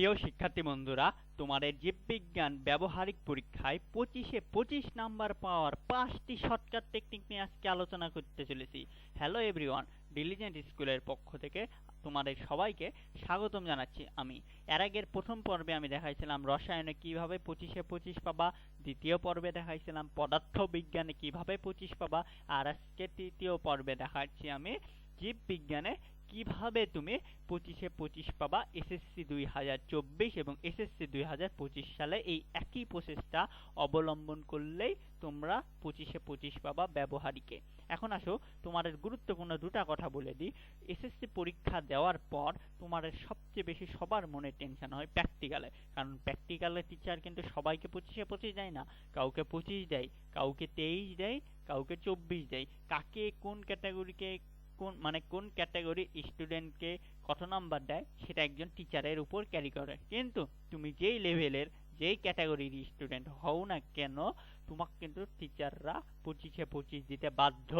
প্রিয় শিক্ষার্থী বন্ধুরা, তোমাদের জীববিজ্ঞান ব্যবহারিক পরীক্ষায় পঁচিশে পঁচিশ নাম্বার পাওয়ার পাঁচটি শর্টকাট টেকনিক নিয়ে আজকে আলোচনা করতে চলেছি। হ্যালো এভরিওয়ান ডিলিজেন্ট স্কুলের পক্ষ থেকে তোমাদের সবাইকে স্বাগতম জানাচ্ছি আমি। এর আগের প্রথম পর্বে আমি দেখাইছিলাম রসায়নে কীভাবে পঁচিশে পঁচিশ পাবা, দ্বিতীয় পর্বে দেখাইছিলাম পদার্থ বিজ্ঞানে কীভাবে পঁচিশ পাবা, আর আজকে তৃতীয় পর্বে দেখাচ্ছি আমি জীববিজ্ঞানে কীভাবে তুমি পঁচিশে পঁচিশ পাবা? এসএসসি দুই হাজার চব্বিশ এবং এসএসসি দুই হাজার পঁচিশ সালে এই একই প্রসেসটা অবলম্বন করলেই তোমরা পঁচিশে পঁচিশ পাবা ব্যবহারিকে। এখন আসো, তোমাদের গুরুত্বপূর্ণ দুটা কথা বলে দিই। এসএসসি পরীক্ষা দেওয়ার পর তোমাদের সবচেয়ে বেশি সবার মনে টেনশন হয় প্র্যাকটিক্যালে কারণ প্র্যাকটিক্যালে টিচার কিন্তু সবাইকে পঁচিশে পঁচিশ দেয় না। কাউকে পঁচিশ দেয়, কাউকে তেইশ দেয়, কাউকে চব্বিশ দেয়। কাকে কোন ক্যাটাগরিকে কোন মানে কোন ক্যাটাগরি স্টুডেন্টকে কত নাম্বার দেয়, সেটা একজন টিচারের উপর ক্যারি করে। কিন্তু তুমি যেই লেভেলের যেই ক্যাটাগরির স্টুডেন্ট হও না কেন, তোমাকে কিন্তু টিচাররা পঁচিশে পঁচিশ দিতে বাধ্য।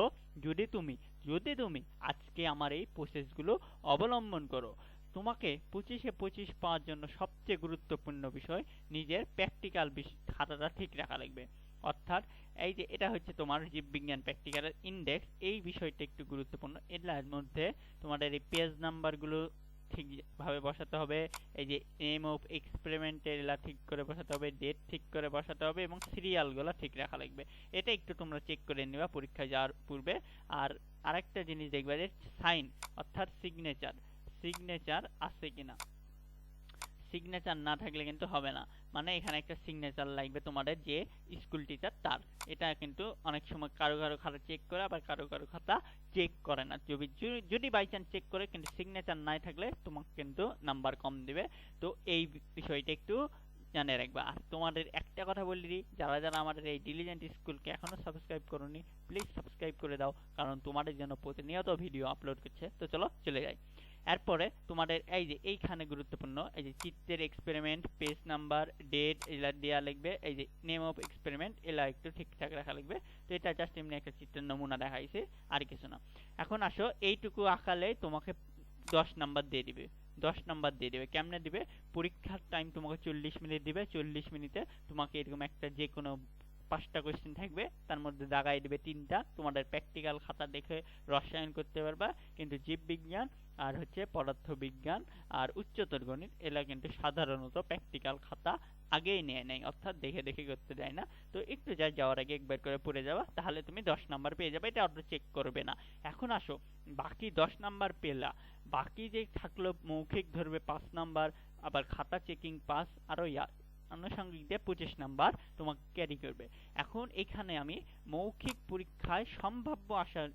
যদি তুমি যদি তুমি আজকে আমার এই প্রসেসগুলো অবলম্বন করো, তোমাকে পঁচিশে পঁচিশ পাওয়ার জন্য সবচেয়ে গুরুত্বপূর্ণ বিষয়, নিজের প্র্যাকটিক্যাল খাতাটা ঠিক রাখা লাগবে। অর্থাৎ এই যে এটা হচ্ছে তোমার জীববিজ্ঞান প্র্যাকটিক্যালের ইন্ডেক্স, এই বিষয়টা একটু গুরুত্বপূর্ণ। এটার মধ্যে তোমাদের এই পেজ নাম্বারগুলো ঠিকভাবে বসাতে হবে, এই যে এম অফ এক্সপেরিমেন্টের এলা ঠিক করে বসাতে হবে ডেট ঠিক করে বসাতে হবে এবং সিরিয়ালগুলো ঠিক রাখা লাগবে। এটা একটু তোমরা চেক করে নেবা পরীক্ষায় যাওয়ার পূর্বে। আর আরেকটা জিনিস দেখবা যে সাইন অর্থাৎ সিগনেচার সিগনেচার আছে কিনা? সিগনেচার না থাকলে কিন্তু হবে না। মানে এখানে একটা সিগনেচার লাগবে তোমাদের যে স্কুল টিচার তার। এটা কিন্তু অনেক সময় কারও কারও খাতা চেক করে, আবার কারও কারও খাতা চেক করে না। যদি যদি বাই চান্স চেক করে কিন্তু সিগনেচার নাই থাকলে তোমাকে কিন্তু নাম্বার কম দিবে। তো এই বিষয়টা একটু জানে রাখবা। আর তোমাদের একটা কথা বলে দিই, যারা যারা আমাদের এই ডিলিজেন্ট স্কুলকে এখনও সাবস্ক্রাইব করোনি প্লিজ সাবস্ক্রাইব করে দাও। কারণ তোমাদের জন্য প্রতিনিয়ত ভিডিও আপলোড করছে। তো চলো চলে যাই। এরপরে তোমাদের এই যে এইখানে গুরুত্বপূর্ণ, এই যে চিত্রের এক্সপেরিমেন্ট পেজ নাম্বার ডেট এগুলা দেওয়া লাগবে এই যে নেম অফ এক্সপেরিমেন্ট এলা একটু ঠিকঠাক রাখা লাগবে তো এটা জাস্ট এমনি একটা চিত্রের নমুনা দেখাইছে, আর কিছু না। এখন আসো, এইটুকু আঁকালে তোমাকে দশ নাম্বার দিয়ে দিবে। দশ নাম্বার দিয়ে দেবে। কেমনে দিবে? পরীক্ষার টাইম তোমাকে চল্লিশ মিনিট দিবে। চল্লিশ মিনিটে তোমাকে এরকম একটা যে কোনো পাঁচটা কোয়েশ্চেন থাকবে। তার মধ্যে দাগাই দিবে তিনটা। তোমাদের প্র্যাকটিক্যাল খাতা দেখে রসায়ন করতে পারবা। কিন্তু জীববিজ্ঞান আর হচ্ছে পদার্থ বিজ্ঞান আর উচ্চতর গণিত এলা কিন্তু সাধারণত প্র্যাকটিক্যাল খাতা আগেই নিয়ে নেয়, অর্থাৎ দেখে দেখে করতে দেয় না। তো একটু যা যাওয়ার আগে একবার করে পড়ে যাওয়া, তাহলে তুমি দশ নাম্বার পেয়ে যাবে, এটা অত চেক করবে না। এখন আসো, বাকি দশ নাম্বার পেলা। বাকি যে থাকল মৌখিক ধরবে পাঁচ নাম্বার, আবার খাতা চেকিং পাস আরও আনুষঙ্গিক দিয়ে পঁচিশ নাম্বার তোমাকে ক্যারি করবে। এখন এখানে আমি মৌখিক পরীক্ষায় সম্ভাব্য আসার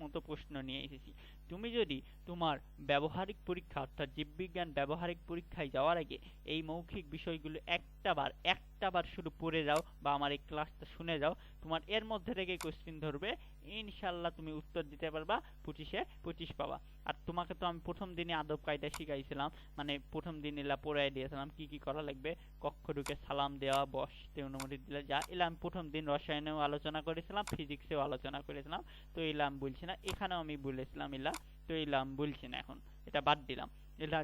মতো প্রশ্ন নিয়ে এসেছি। তুমি যদি তোমার ব্যবহারিক পরীক্ষা, অর্থাৎ জীববিজ্ঞান ব্যবহারিক পরীক্ষায় যাওয়ার আগে এই মৌখিক বিষয়গুলো একটা বার একটা বার শুধু পড়ে যাও বা আমার এই ক্লাসটা শুনে যাও, তোমার এর মধ্যে থেকে কোশ্চিন ধরবে ইনশাল্লাহ তুমি উত্তর দিতে পারবা, পঁচিশে পঁচিশ পাবা। আর তোমাকে তো আমি প্রথম দিনে আদব কায়দা শিখাইছিলাম মানে প্রথম দিন এলা পড়াই দিয়েছিলাম, কি কি করা লাগবে কক্ষ ঢুকে সালাম দেওয়া, বসতে অনুমতি দিলে, যা এলা আমি প্রথম দিন রসায়নেও আলোচনা করেছিলাম, ফিজিক্সেও আলোচনা করেছিলাম, তো এলা আমি বলছি না, এখানেও আমি বলেছিলাম এলা, তো এলা আমি বলছি না এখন, এটা বাদ দিলাম, এলা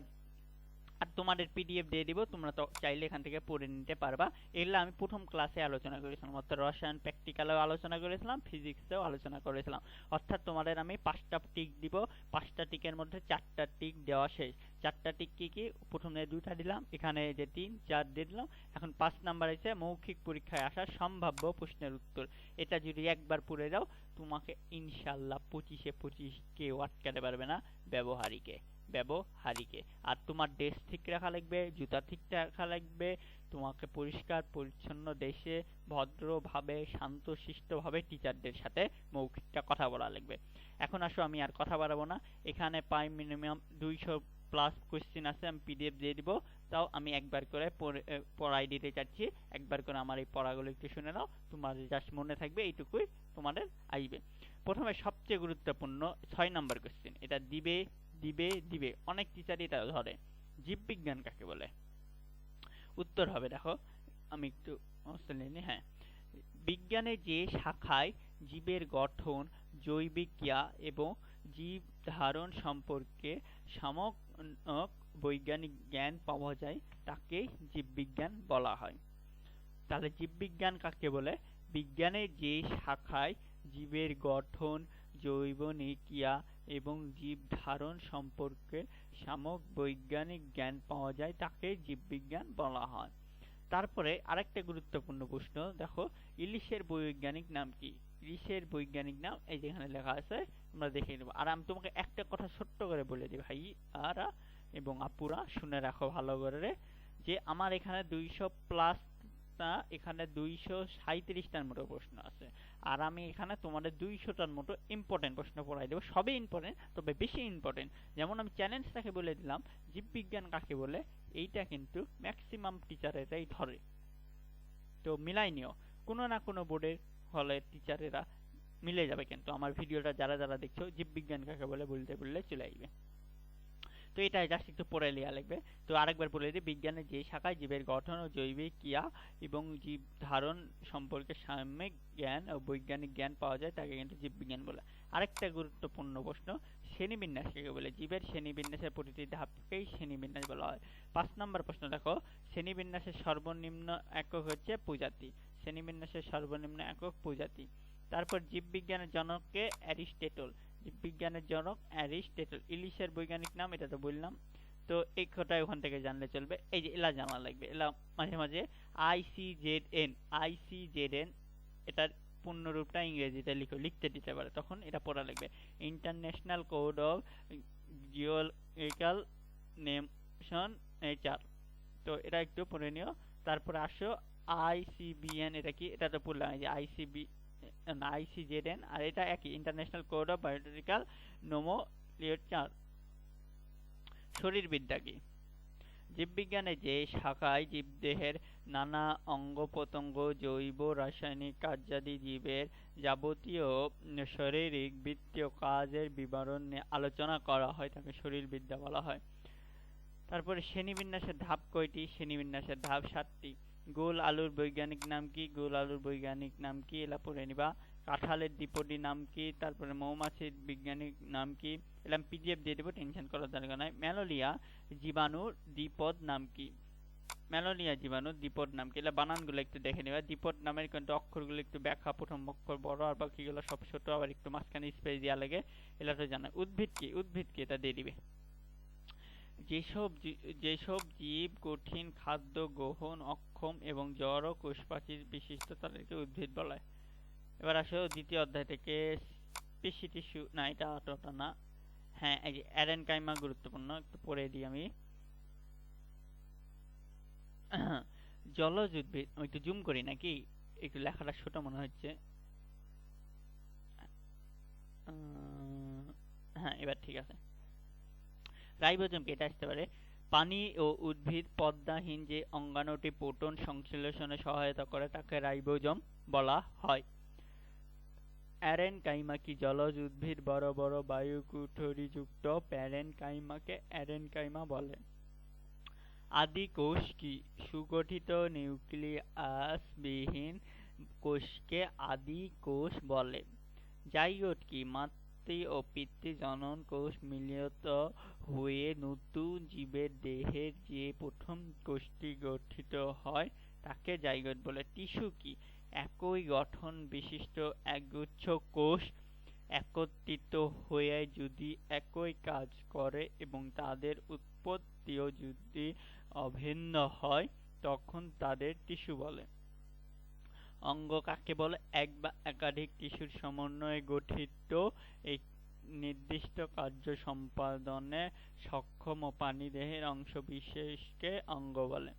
আর তোমাদের পিডিএফ দিয়ে দিব, তোমরা তো চাইলে এখান থেকে পড়ে নিতে পারবা। এগুলো আমি প্রথম ক্লাসে আলোচনা করেছিলাম, অর্থাৎ রসায়ন প্র্যাকটিক্যালেও আলোচনা করেছিলাম ফিজিক্সেও আলোচনা করেছিলাম। অর্থাৎ তোমাদের আমি পাঁচটা টিক দিব, পাঁচটা টিকের মধ্যে চারটা টিক দেওয়া শেষ। চারটা টিক কি কি? প্রথমে দুইটা দিলাম, এখানে যে তিন, চার দিয়ে দিলাম। এখন পাঁচ নাম্বার আছে মৌখিক পরীক্ষায় আসা সম্ভাব্য প্রশ্নের উত্তর। এটা যদি একবার পড়ে যাও তোমাকে ইনশাল্লাহ পঁচিশে পঁচিশ কেউ আটকাতে পারবে না ব্যবহারিকে ব্যবহারিকে। আর তোমার ড্রেস ঠিক রাখা লাগবে, জুতা ঠিক রাখা লাগবে, তোমাকে পরিষ্কার, পরিচ্ছন্ন দেশে ভদ্রভাবে, শান্তশিষ্টভাবে টিচারদের সাথে মৌখিকটা কথা বলা লাগবে। এখন আসো, আমি আর কথা বাড়াবো না। এখানে প্রায় মিনিমাম দুইশো প্লাস কোয়েশ্চেন আছে, আমি পিডিএফ দিয়ে দিব। তাও আমি একবার করে পড়াই দিতে চাচ্ছি। একবার করে আমার এই পড়াগুলো একটু শুনে নাও। তোমাদের জাস্ট মনে থাকবে, এইটুকুই তোমাদের আসবে প্রথমে সবচেয়ে গুরুত্বপূর্ণ ছয় নম্বর কোয়েশ্চেন এটা দিবে দিবে দিবে। অনেক টিচারই এটা ধরে। জীববিজ্ঞান কাকে বলে? উত্তর হবে, দেখো। আমি একটু নিই হ্যাঁ। বিজ্ঞানের যে শাখায় জীবের গঠন, জৈবিক ক্রিয়া এবং জীব ধারণ সম্পর্কে সামক বৈজ্ঞানিক জ্ঞান পাওয়া যায়, তাকে জীববিজ্ঞান বলা হয়। তাহলে জীববিজ্ঞান কাকে বলে? বিজ্ঞানের যে শাখায় জীবের গঠন, জৈব নিক্রিয়া এবং জীব ধারণ সম্পর্কে সামক বৈজ্ঞানিক জ্ঞান পাওয়া যায়, তাকে জীববিজ্ঞান বলা হয়। তারপরে আরেকটা গুরুত্বপূর্ণ প্রশ্ন, দেখো, ইলিশের বৈজ্ঞানিক নাম কি? ইলিশের বৈজ্ঞানিক নাম এই যেখানে লেখা আছে, আমরা দেখে নেব। আর আমি তোমাকে একটা কথা ছোট্ট করে বলে দিই ভাই, আরা এবং আপুরা শুনে রাখো ভালো করে যে আমার এখানে দুইশো প্লাস না এখানে দুইশো সাঁইত্রিশটার মতো প্রশ্ন আছে। আর আমি এখানে তোমাদের দুইশোটার মতো ইম্পর্টেন্ট প্রশ্ন পড়াই দেবো। সবই ইম্পর্টেন্ট তবে বেশি ইম্পর্টেন্ট যেমন আমি চ্যালেঞ্জটাকে বলে দিলাম, জীববিজ্ঞান কাকে বলে, এইটা কিন্তু ম্যাক্সিমাম টিচারেরাই ধরে। তো মিলাই নিও। কোনো না কোনো বোর্ডের হলে টিচারেরা মিলে যাবে কিন্তু। আমার ভিডিওটা যারা যারা দেখছ, জীববিজ্ঞান কাকে বলে বলতে বললে চলে আসবে। তো এটা জাস্ট একটু পড়ে লিয়া লাগবে। তো আরেকবার বলে দিই, বিজ্ঞানের যে শাখায় জীবের গঠন ও জৈবিক ক্রিয়া এবং জীব ধারণ সম্পর্কে সাম্যিক জ্ঞান ও বৈজ্ঞানিক জ্ঞান পাওয়া যায়, তাকে কিন্তু জীববিজ্ঞান বলে। আরেকটা গুরুত্বপূর্ণ প্রশ্ন, শ্রেণীবিন্যাস কাকে বলে? জীবের শ্রেণীবিন্যাসের প্রতিটি ধাপকেই শ্রেণীবিন্যাস বলা হয়? পাঁচ নম্বর প্রশ্ন দেখো, শ্রেণীবিন্যাসের সর্বনিম্ন একক হচ্ছে প্রজাতি। শ্রেণীবিন্যাসের সর্বনিম্ন একক প্রজাতি। তারপর জীববিজ্ঞানের জনককে অ্যারিস্টেটল। জীববিজ্ঞানের জনক অ্যারিস্টেটল, ইলিশের বৈজ্ঞানিক নাম, এটা তো বললাম। তো এই কথাই ওখান থেকে জানলে চলবে। এই যে এলা জানা লাগবে, এলা মাঝে মাঝে আইসিজেডএন আইসিজেডএন এটার পূর্ণরূপটা ইংরেজিতে লিখো, লিখতে দিতে পারে, তখন এটা পড়া লাগবে। International code of geological nomenclature. তো এটা একটু পড়ে নিও। তারপর আসো আইসিবিএন এটা কি? এটা তো পড়লাম এই যে আইসিবি আইসিজেডএন আর এটা একই international code of biological nomenclature শরীরবিদ্যা কি? জীববিজ্ঞানে যে শাখায় জীবদেহের নানা অঙ্গ প্রত্যঙ্গ, জৈব, রাসায়নিক কার্যাদি জীবের যাবতীয় শারীরিক বৃত্তীয় কাজের বিবরণ নিয়ে আলোচনা করা হয়, তাকে শরীরবিদ্যা বলা হয়। তারপরে শ্রেণীবিন্যাসের ধাপ কয়টি? শ্রেণীবিন্যাসের ধাপ সাতটি। গোল আলুর বৈজ্ঞানিক নাম কি? গোল আলুর বৈজ্ঞানিক নাম কি? এলা পড়ে নিবা। কাঁঠালের দ্বিপদী নাম কি? তারপরে মৌমাছির বৈজ্ঞানিক নাম কি? এলাম পিডিএফ দিয়ে দেবো, টেনশন করার দরকার নাই। ম্যালোলিয়া জীবাণুর দ্বিপদ নাম কি? ম্যালোলিয়া জীবাণু দ্বিপদ নাম কি? এলা বানানগুলো একটু দেখে নেবা। দ্বিপদ নামের কিন্তু অক্ষরগুলো একটু ব্যাখ্যা, প্রথম অক্ষর বড় আর বাকিগুলো সব ছোট, আবার একটু মাঝখানে স্পেস দেওয়া লাগে। এলা তো জানা। উদ্ভিদ কি? উদ্ভিদ কি? এটা দিয়ে দিবে। যেসব যেসব জীব কঠিন খাদ্য, গ্রহণ, অক্ষম এবং জড় কোষপ্রাচীর বিশিষ্ট তাদেরকে উদ্ভিদ বলা। হয় এবার আসো দ্বিতীয় অধ্যায় থেকে। পেশি টিস্যু না এটা অতটা না হ্যাঁ এই যে অ্যারেন কাইমা গুরুত্বপূর্ণ, একটু পড়ে দিই আমি। জলজ উদ্ভিদ, আমি একটু জুম করি নাকি? একটু লেখাটা ছোট মনে হচ্ছে। হ্যাঁ এবার ঠিক আছে। রাইবোজোম কি এটা আসতে পারে। পানি ও উদ্ভিদ পদ্মাহীন যে অঙ্গাণুটি প্রোটন সংশ্লেষণে সহায়তা করে, তাকে রাইবোজোম বলা হয়। অ্যারেনকাইমা কি জলজ উদ্ভিদ? বড় বড় বায়ুকুঠরিযুক্ত প্যারেনকাইমাকে অ্যারেনকাইমা বলে। আদি কোষ কি? সুগঠিত নিউক্লিয়াসবিহীন কোষকে আদি কোষ বলে। জাইগোট কি, মাতৃ ও পিতৃ জনন কোষ মিলিত হয়ে নতুন জীবের দেহের যে প্রথম কোষটি গঠিত হয়, তাকে জাইগোট বলে। টিস্যু কি? একই গঠন বিশিষ্ট একগুচ্ছ কোষ একত্রিত হয়ে যদি একই কাজ করে এবং তাদের উৎপত্তিও যদি অভিন্ন হয়, তখন তাদের টিস্যু বলে। অঙ্গ কাকে বলে? এক বা একাধিক টিস্যুর সমন্বয়ে গঠিত এই নির্দিষ্ট কার্য সম্পাদনে সক্ষম ও প্রাণীদেহের অংশ বিশেষকে অঙ্গ বলে।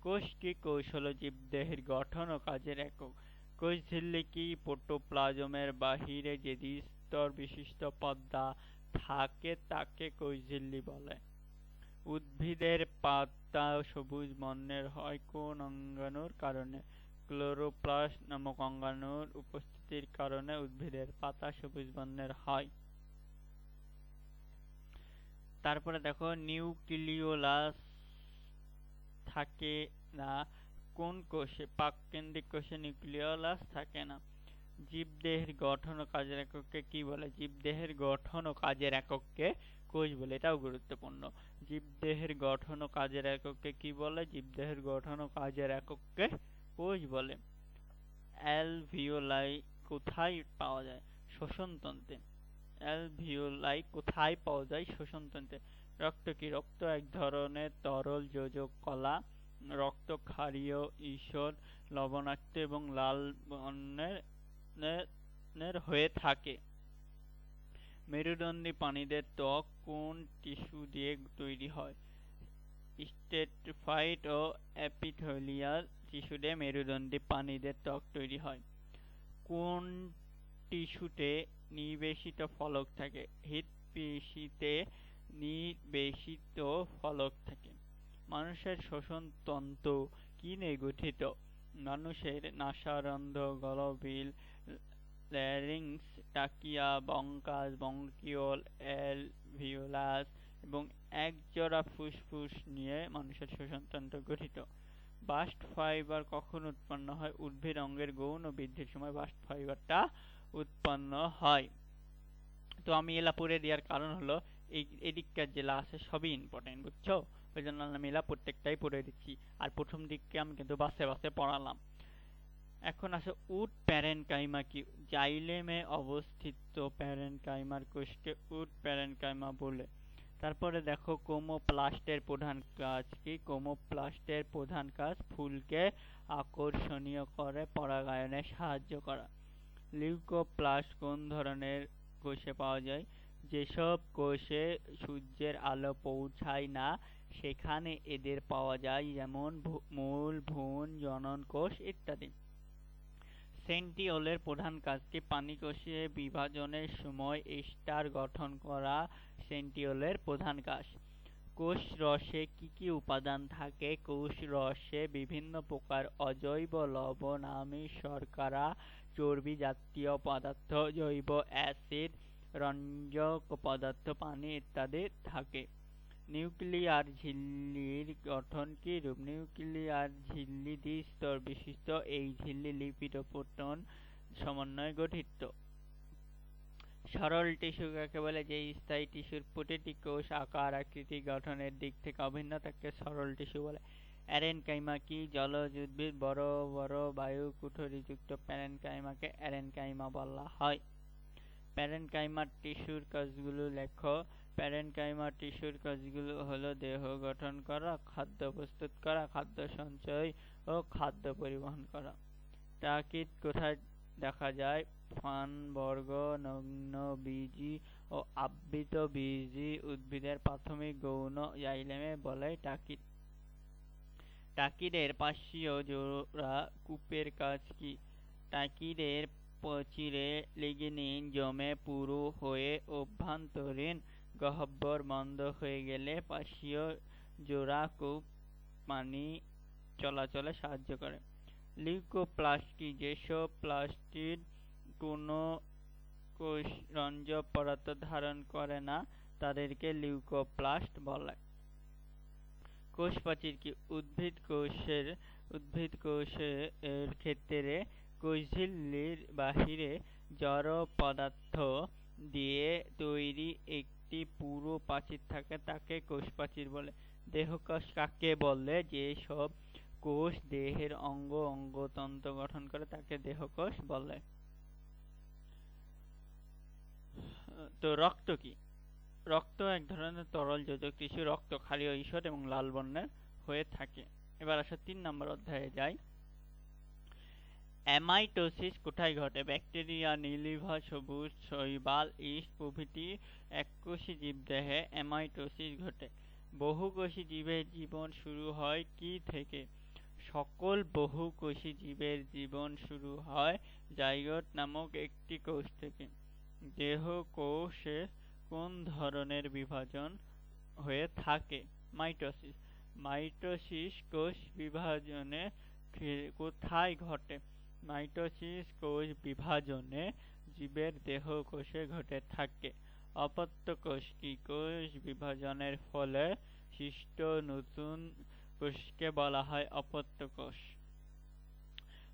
কোষ কি কোষ হলো জীবদেহের গঠন ও কাজের একক? কোষ ঝিল্লি কি প্রোটোপ্লাজমের বাহিরে যে দ্বিস্তর বিশিষ্ট পর্দা থাকে, তাকে কোষ ঝিল্লি বলে। উদ্ভিদের পাতা সবুজ বর্ণের হয় কোন অঙ্গাণুর কারণে? ক্লোরোপ্লাস্ট নামক অঙ্গাণুর উপস্থিতির কারণে উদ্ভিদের পাতা সবুজ বর্ণের হয়। তারপরে দেখো, নিউক্লিওলাস থাকে না। কোন কোষে, পাককেন্দ্রিক কোষে নিউক্লিওলাস থাকে না। জীবদেহের গঠন ও কাজের একককে কি বলে? জীবদেহের গঠন ও কাজের একককে কোষ বলে, এটাও গুরুত্বপূর্ণ। জীবদেহের গঠন ও কাজের একককে কি বলে? জীবদেহের গঠন ও কাজের একককে কোষ বলে। অ্যালভিওলাই কোথায় পাওয়া যায়? শ্বসনতন্ত্রে অ্যালভিওলাই কোথায় পাওয়া যায়? শ্বসনতন্ত্রে রক্ত কি? রক্ত এক ধরনের তরল যোজক কলা। রক্ত ক্ষারীয়, ঈষৎ, লবণাক্ত এবং লাল বর্ণের হয়ে থাকে। মেরুদণ্ডী প্রাণীদের ত্বক কোন টিস্যু দিয়ে তৈরি হয়? স্টেটফাইট ও এপিথেলিয়াল টিস্যু দিয়ে মেরুদণ্ডী প্রাণীদের ত্বক তৈরি হয়। কোন টিস্যুতে নিবেশিত ফলক থাকে। হৃৎপিণ্ডে নিবেশিত ফলক থাকে। মানুষের শ্বসন তন্ত্র কি নিয়ে গঠিত। মানুষের নাসারন্ধ্র গলবিল, ল্যারিংস, টাকিয়া, বঙ্কাস, বঙ্কিওল, অ্যালভিওলাস এবং একজোড়া ফুসফুস নিয়ে মানুষের শ্বসনতন্ত্র গঠিত। বাস্ট ফাইবার কখন উৎপন্ন হয়? উদ্ভিদ অঙ্গের গৌণ বৃদ্ধির সময় বাস্ট ফাইবারটা উৎপন্ন হয়। তো আমি এলা পড়ে দেওয়ার কারণ হলো, এই, এদিককার জেলা আছে সবই ইম্পর্টেন্ট বুঝছ? ওই জন্য আমি এলা প্রত্যেকটাই পড়ে দিচ্ছি। আর প্রথম দিককে আমি কিন্তু বাসে বাসে পড়ালাম। এখন আছে উড প্যারেনকাইমা কি? জাইলেমে অবস্থিত প্যারেনকাইমার কোষকে উড প্যারেনকাইমা বলে। তারপরে দেখো, কোমোপ্লাস্টের প্রধান কাজ কি? কোমোপ্লাস্টের প্রধান কাজ ফুলকে আকর্ষণীয় করে, পরাগায়নে সাহায্য করা। লিউকোপ্লাস্ট কোন ধরনের কোষে পাওয়া যায়? যেসব কোষে সূর্যের আলো পৌঁছায় না, সেখানে এদের পাওয়া যায় যেমন মূল, ভ্রূণ, জনন কোষ ইত্যাদি। সেন্টিওলের প্রধান কাজটি পানিকোষে বিভাজনের সময় স্টার গঠন করা সেন্টিওলের প্রধান কাজ। কোষ রসে কি কি উপাদান থাকে? কোষ রসে বিভিন্ন প্রকার অজৈব লবণ, আমিষ, শর্করা চর্বি জাতীয় পদার্থ, জৈব অ্যাসিড রঞ্জক পদার্থ পানি ইত্যাদি থাকে। নিউক্লিয়ার ঝিল্লির গঠন কিরূপ নিউক্লিয়ার ঝিল্লি দ্বিস্তর বিশিষ্ট, এই ঝিল্লি লিপিড ও প্রোটন সমন্বয়ে গঠিত। সরল টিস্যু কাকে বলে? যে স্থায়ী টিস্যুর প্রতিটি কোষ আকার, আকৃতি, গঠনের দিক থেকে অভিন্ন তাকে সরল টিস্যু বলে। অ্যারেনকাইমা কি জলজ উদ্ভিদ বড় বড় বায়ু কুঠরিযুক্ত প্যারেনকাইমাকে অ্যারেনকাইমা বলা হয়। প্যারেনকাইমার টিস্যুর কাজগুলো লেখো। প্যারেনকাইমা টিস্যুর কাজগুলো হলো দেহ গঠন করা, খাদ্য প্রস্তুত করা, খাদ্য সঞ্চয় ও খাদ্য পরিবহন করা। টাকিট কোথায় দেখা যায়? ফান, বর্গ, নগ্ন, বীজি ও আবৃত বীজি উদ্ভিদের প্রাথমিক গৌণ জাইলেমে বলে টাকিট টাকিদের পার্শ্বীয় জোড়া কূপের কাজ কি? টাকিদের পচিরে লিগনিন জমে পুরু হয়ে অভ্যন্তরীণ গহ্বর বন্ধ হয়ে গেলে পার্শ্বীয় জোড়া কূপ পানি চলাচলে সাহায্য করে। লিউকোপ্লাস্ট যেসব প্লাস্টিড কোনো কোষ রঞ্জক পদার্থ ধারণ করে না, তাদেরকে লিউকোপ্লাস্ট বলে। কোষ প্রাচীর কি উদ্ভিদ কোষের উদ্ভিদ কোষের ক্ষেত্রে কোষঝিল্লির বাহিরে জড় পদার্থ দিয়ে তৈরি একটি পুরো প্রাচীর থাকে তাকে কোষ প্রাচীর বলে। দেহকোষ কাকে বলে? যে সব কোষ দেহের অঙ্গ অঙ্গতন্ত্র গঠন করে তাকে দেহকোষ বলে। তো রক্ত কি? রক্ত এক ধরনের তরল যোজক টিস্যু রক্ত ক্ষারীয় ঈষৎ এবং লাল বর্ণের হয়ে থাকে। এবার আসো তিন নম্বর অধ্যায়ে যাই। অ্যামাইটোসিস কোথায় ঘটে? ব্যাকটেরিয়া নীলিভা সবুজ, শৈবাল ইস্ট প্রভৃতি এককোষী জীবদেহে অ্যামাইটোসিস ঘটে। বহুকোষী জীবের জীবন শুরু হয় কি থেকে? সকল বহুকোষী জীবের জীবন শুরু হয় জাইগোট নামক একটি কোষ থেকে। দেহ কোষে কোন ধরনের বিভাজন হয়ে থাকে? মাইটোসিস। মাইটোসিস কোষ বিভাজনে কোথায় ঘটে? মাইটোসিস কোষ বিভাজনে জীবের দেহ কোষে ঘটে থাকে। অপত্য কোষ কি? কোষ বিভাজনের ফলে সৃষ্ট নতুন কোষকে বলা হয় অপত্য কোষ।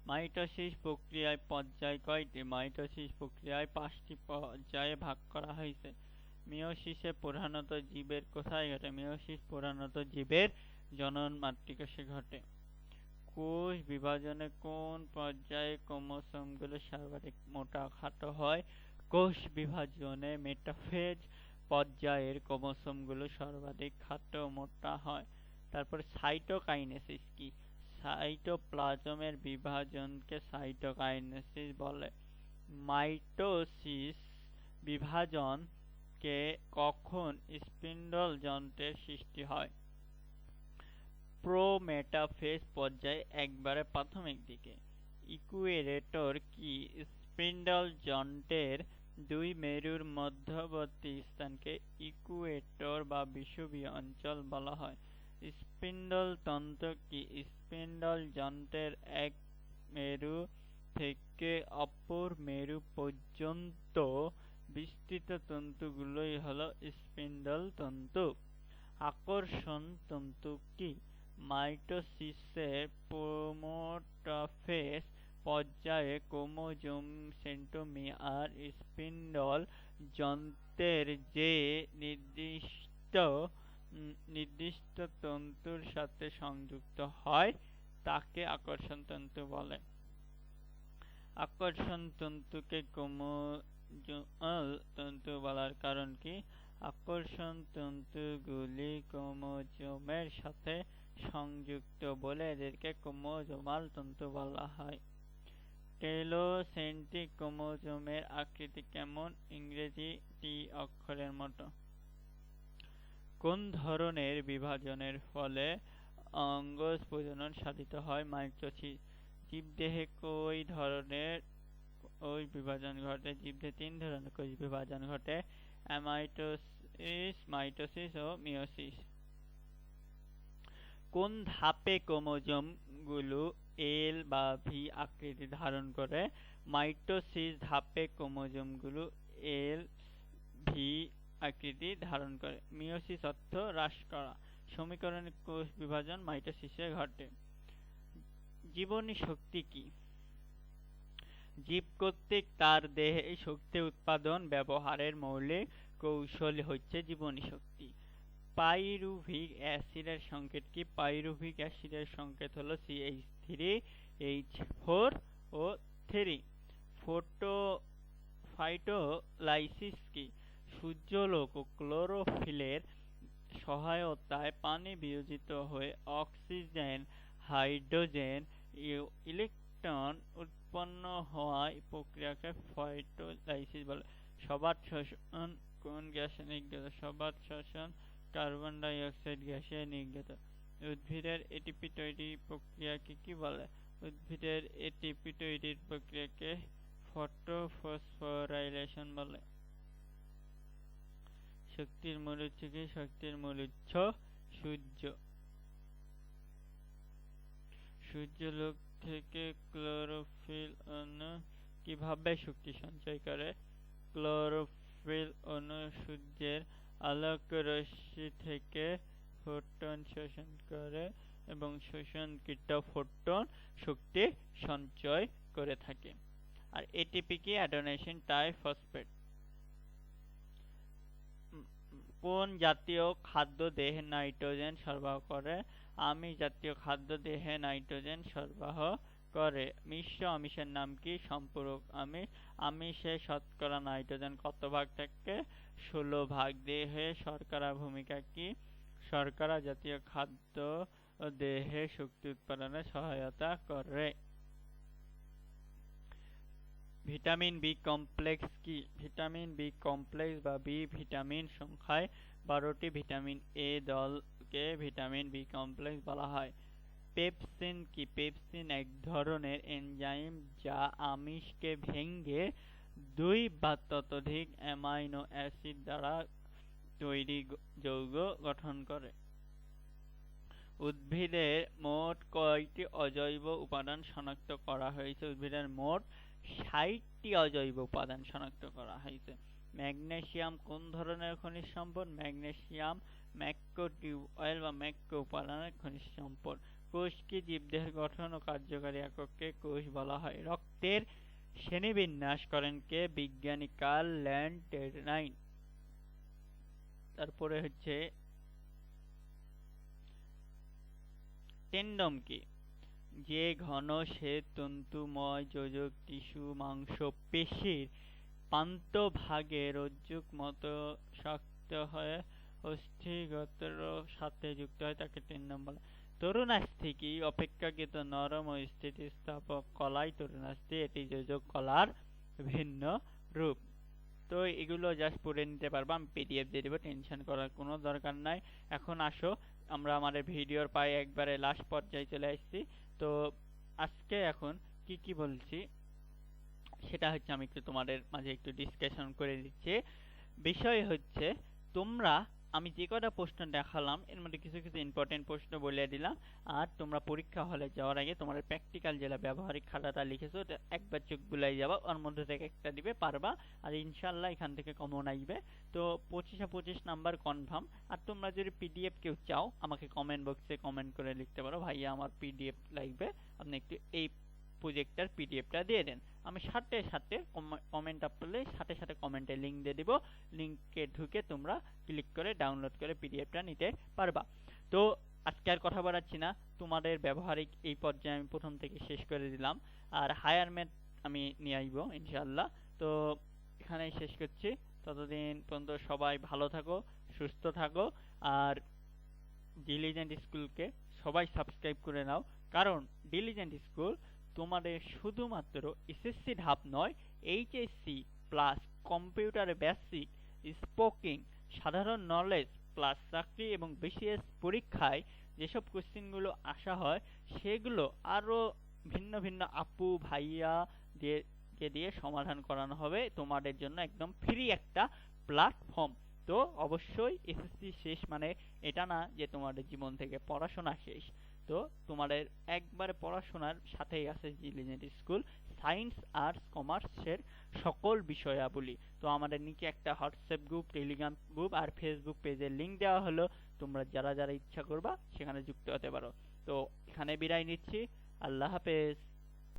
মাইটোসিস প্রক্রিয়ায় পর্যায় কয়টি? মাইটোসিস প্রক্রিয়ায় পাঁচটি পর্যায়ে ভাগ করা হয়েছে। মিওসিসে প্রধানত জীবের কোথায় ঘটে? মিওসিস প্রধানত জীবের জনন মাতৃকোষে ঘটে। কোষ বিভাজনে কোন পর্যায়ে ক্রোমোসোমগুলো সর্বাধিক মোটা খাটো হয়? কোষ বিভাজনে মেটাফেজ পর্যায়ের ক্রোমোসোমগুলো সর্বাধিক খাটো মোটা হয়। তারপর সাইটোকাইনেসিস কি? সাইটোপ্লাজমের বিভাজনকে সাইটোকাইনেসিস বলে। মাইটোসিস বিভাজনকে কখন স্পিন্ডল যন্ত্রের সৃষ্টি হয়? প্রোমেটাফেজ পর্যায়ে একবারে প্রাথমিক দিকে। ইকুয়েরেটর কি স্পিন্ডল যন্ত্রের দুই মেরুর মধ্যবর্তী স্থানকে ইকুয়েটর বা বিষুবীয় অঞ্চল বলা হয়? স্পিন্ডল তন্ত্র কি স্পিন্ডল যন্ত্রের এক মেরু থেকে অপর মেরু পর্যন্ত বিস্তৃত তন্তুগুলোই হল স্পিন্ডল তন্তু, আকর্ষণ তন্তু কি? মাইটোসিসে প্রোমোটাফেজ পর্যায়ে ক্রোমোজোম সেন্টোমিয়ার স্পিন্ডল যন্ত্রের যে নির্দিষ্ট নির্দিষ্ট তন্তুর সাথে সংযুক্ত হয়, তাকে আকর্ষণ তন্তু বলে। আকর্ষণ তন্তুকে ক্রোমোজোমাল তন্তু বলার কারণ কি? আকর্ষণ তন্তুগুলি ক্রোমোজোমের সাথে সংযুক্ত বলে এদেরকে ক্রোমোজোমাল তন্তু বলা হয়। টেলোসেন্ট্রিক ক্রোমোজোমের আকৃতি কেমন? ইংরেজি টি অক্ষরের মতো। কোন ধরনের বিভাজনের ফলে অঙ্গজ প্রজনন সাধিত হয়? মাইটোসিস জীবদেহে কই ধরনের কোষ বিভাজন ঘটে জীবদেহে তিন ধরনের কোষ বিভাজন ঘটে অ্যামাইটোসিস মাইটোসিস ও মিওসিস কোন ধাপে ক্রোমোজোমগুলো এল বা ভি আকৃতি ধারণ করে? মাইটোসিস ধাপে ক্রোমোজোমগুলো এল, ভি আকৃতি ধারণ করে। মিওসিস অর্থ হ্রাস করা। সমীকরণে কোষ বিভাজন মাইটোসিসে ঘটে। জীবনী শক্তি কি? জীব কর্তৃক তার দেহে শক্তি উৎপাদন ব্যবহারের মৌলিক কৌশল হচ্ছে জীবনী শক্তি। পাইরুভিক অ্যাসিডের সংকেত কি? পাইরুভিক অ্যাসিডের সংকেত হলো CH three H four O three photo photolysis কি? সূর্যলোক ও ক্লোরোফিলের সহায়তায় পানি বিয়োজিত হয়ে অক্সিজেন, হাইড্রোজেন ইলেকট্রন উৎপন্ন হওয়া প্রক্রিয়াকে ফাইটোলাইসিস বলে। সবার শোষণ কোন গ্যাসে নির্গত? সবার শোষণ কার্বন ডাই অক্সাইড গ্যাসে নির্গত। উদ্ভিদের এটিপি তৈরি প্রক্রিয়াকে কি বলে? উদ্ভিদের এটিপি তৈরির প্রক্রিয়াকে ফটোফসফোরাইলেশন বলে। শক্তির মূল উৎস কি শক্তির মূল উৎস সূর্য। সূর্যলোক থেকে ক্লোরোফিল অণু কীভাবে শক্তি সঞ্চয় করে? ক্লোরোফিল অণু সূর্যের আলোক রশ্মি থেকে ফোটন শোষণ করে এবং শোষণকৃত ফোটন শক্তি সঞ্চয় করে থাকে। আর এটিপি কি? অ্যাডোনেশন টাইফসফেট কোন জাতীয় খাদ্য দেহে নাইট্রোজেন সরবরাহ করে? আমিষ জাতীয় খাদ্য দেহে নাইট্রোজেন সরবরাহ করে মিশ্র আমিষের নাম কি? সম্পূরক আমিষ। আমিষে শতকরা নাইট্রোজেন কত ভাগ থাকে? ষোলো ভাগ। দেহে শর্করা ভূমিকা কি? শর্করা জাতীয় খাদ্য দেহে শক্তি উৎপাদনে সহায়তা করে। ভিটামিন বি কমপ্লেক্স কি? ভিটামিন বি কমপ্লেক্স বা বি ভিটামিন সংখ্যায় বারোটি ভিটামিন এ দলকে ভিটামিন বি কমপ্লেক্স বলা হয়? পেপসিন কি? পেপসিন এক ধরনের এনজাইম যা আমিষকে ভেঙে দুই বা ততোধিক অ্যামাইনো অ্যাসিড দ্বারা তৈরি যৌগ গঠন করে। উদ্ভিদের মোট কয়টি অজৈব উপাদান শনাক্ত করা হয়েছে? উদ্ভিদের মোট ষাটটি অজৈব উপাদান শনাক্ত করা হয়েছে। ম্যাগনেসিয়াম কোন ধরনের খনিজ সম্পদ? ম্যাগনেসিয়াম ম্যাক্রোটিউব অয়েল বা ম্যাক্রো উপাদানের খনিজ সম্পদ। কোষকে জীবদেহের গঠন ও কার্যকারী একককে কোষ বলা হয়। রক্তের শ্রেণীবিন্যাস করেন কে? বিজ্ঞানী কার্ল ল্যান্ডটেনাইন তারপরে হচ্ছে টেন্ডম কি? যে ঘন শ্বেত তন্তুময়, যোজক, টিস্যু, মাংস, পেশির পান্তভাগে রজ্জুক মতো শক্ত হয়ে অস্থিগতর সাথে যুক্ত হয়, তাকে টেন্ডম বলে তরুণাস্থি অপেক্ষাকৃত নরম ও স্থিতিস্থাপক কলাই তরুণাস্থি, এটি যোজক কলার ভিন্ন রূপ। তো এগুলো জাস্ট পড়ে নিতে পারব, আমি পিডিএফ দিয়ে দেবো টেনশন করার কোনো দরকার নাই। এখন আসো, আমরা আমাদের ভিডিওর পায়ে একবারে লাস্ট পর্যায়ে চলে আসছি। তো আজকে এখন কি কি বলছি, সেটা হচ্ছে আমি একটু তোমাদের মাঝে একটু ডিসকাশন করে দিচ্ছি। বিষয় হচ্ছে, তোমরা আমি যে কটা প্রশ্ন দেখালাম, এর মধ্যে কিছু কিছু ইম্পর্টেন্ট প্রশ্ন বলে দিলাম। আর তোমরা পরীক্ষা হলে যাওয়ার আগে তোমাদের প্র্যাকটিক্যাল যেটা ব্যবহারিক খাতাটা লিখেছো, ওটা একবার চোখ বুলাই যাবা, ওর মধ্যে থেকে একটা দিবে, পারবা, আর ইনশাল্লাহ এখান থেকে কমন আসবে। তো পঁচিশে পঁচিশ নাম্বার কনফার্ম আর তোমরা যদি পিডিএফ কেউ চাও, আমাকে কমেন্ট বক্সে কমেন্ট করে লিখতে পারো, ভাইয়া, আমার পিডিএফ লাগবে। আপনি একটু এই প্রজেক্টটার পিডিএফটা দিয়ে দেন। আমি সাথে সাথে কমেন্ট আপ করলে সাথে সাথে কমেন্টে লিঙ্ক দিয়ে দিব। লিঙ্কে ঢুকে তোমরা ক্লিক করে ডাউনলোড করে পিডিএফটা নিতে পারবা। তো আজকে আর কথা বাড়াচ্ছি না। তোমাদের ব্যবহারিক এই পর্যায়ে আমি প্রথম থেকে শেষ করে দিলাম। আর হায়ার ম্যাথ আমি নিয়ে আসব ইনশাআল্লাহ। তো এখানেই শেষ করছি। ততদিন পর্যন্ত সবাই ভালো থাকো, সুস্থ থাকো। আর ডিলিজেন্ট স্কুলকে সবাই সাবস্ক্রাইব করে নাও। কারণ ডিলিজেন্ট স্কুল তোমাদের শুধুমাত্র এসএসসি ধাপ নয় HSC plus computer basic spoken সাধারণ নলেজ প্লাস চাকরি এবং বিসিএস পরীক্ষায় যেসব কোশ্চেনগুলো আসা হয়, সেগুলো আরও ভিন্ন ভিন্ন আপু, ভাইয়া দিয়ে দিয়ে সমাধান করানো হবে তোমাদের জন্য একদম ফ্রি একটা প্ল্যাটফর্ম তো অবশ্যই এসএসসি শেষ মানে এটা না যে তোমাদের জীবন থেকে পড়াশোনা শেষ। তো তোমাদের একবারে পড়াশোনার সাথেই আছে জিলিজেন্ট স্কুল, সায়েন্স, আর্টস, কমার্সের সকল বিষয়াবলী। তো আমাদের নিচে একটা হোয়াটসঅ্যাপ গ্রুপ, টেলিগ্রাম গ্রুপ আর ফেসবুক পেজের লিংক দেওয়া হলো। তোমরা যারা যারা ইচ্ছা করবা সেখানে যুক্ত হতে পারো। তো এখানে বিদায় নিচ্ছি। আল্লাহ হাফেজ।